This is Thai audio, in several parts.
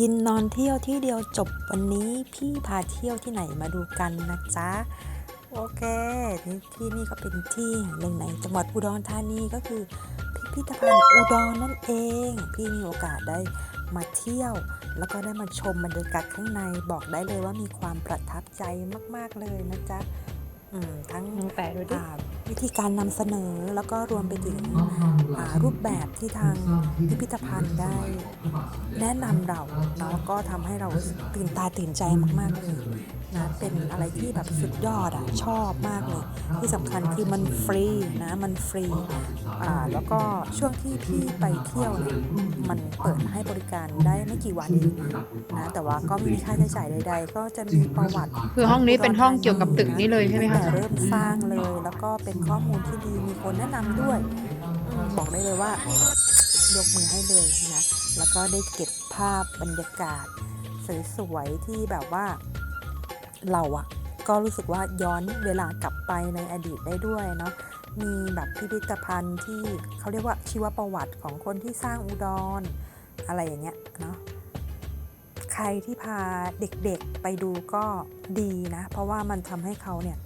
กินนอนเที่ยวที่เดียวจบวันนี้พี่พาเที่ยวที่ไหนมาดูกันนะจ๊ะโอเคนี่ที่นี่ก็เป็นที่หนึ่งในจังหวัดอุดรธานีก็คือ พิพิธภัณฑ์อุดรนั่นเอง พี่มีโอกาสได้มาเที่ยว แล้วก็ได้มาชมบรรยากาศข้างในบอกได้เลยว่ามีความประทับใจมาก ๆเลยนะจ๊ะ ทั้งมึงแปะดูดิอ่าวิธีการนำเสนอแล้วก็รวมไปถึงอ่ารูปแบบที่ทางพิพิธภัณฑ์ได้ แนะนำเราเนาะก็ทำให้เราตื่นตาตื่นใจมาก ๆ เลยนะเป็นอะไรที่แบบสุดยอดอะชอบมากเลย ที่สำคัญคือมันฟรีนะมันฟรีอ่าแล้วก็ช่วงที่พี่ไปเที่ยวเนี่ยมันเปิด ให้บริการได้ไม่กี่วันเองนะแต่ว่าก็ไม่มีค่าใช้จ่ายใด ๆ ก็จะมีประวัติคือห้องนี้เป็นห้องเกี่ยวกับตึกนี้เลยใช่ไหมคะตั้งแต่เริ่มสร้างเลย แล้วก็เป็นข้อมูลที่ดีมีคนแนะนำด้วยอืมบอกได้เลยว่ายกมือให้เลยนะแล้วก็ได้เก็บภาพบรรยากาศสวยๆที่แบบว่าเราอะก็รู้สึกว่าย้อนเวลากลับไปในอดีตได้ด้วยเนาะมีแบบพิพิธภัณฑ์ที่เขาเรียกว่าชีวประวัติของคนที่สร้างอุดร อะไรอย่างเงี้ยเนาะใครที่พาเด็กๆไปดูก็ดีนะ เพราะว่ามันทำให้เขาเนี่ย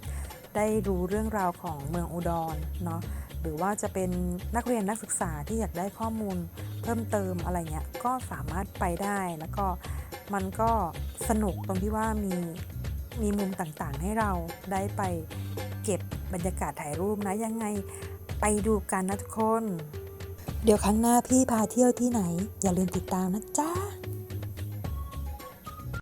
ได้รู้เรื่องราวของเมืองอุดรเนาะหรือว่าจะเป็นนักเรียนนักศึกษาที่อยากได้ข้อมูลเพิ่มเติมอะไรเงี้ยก็สามารถไปได้แล้วก็มันก็สนุกตรงที่ว่ามีมีมุมต่างๆ ให้เราได้ไปเก็บบรรยากาศถ่ายรูปนะยังไงไปดูกันนะทุกคน เดี๋ยวครั้งหน้าพี่พาเที่ยวที่ไหน อย่าลืมติดตามนะจ๊ะ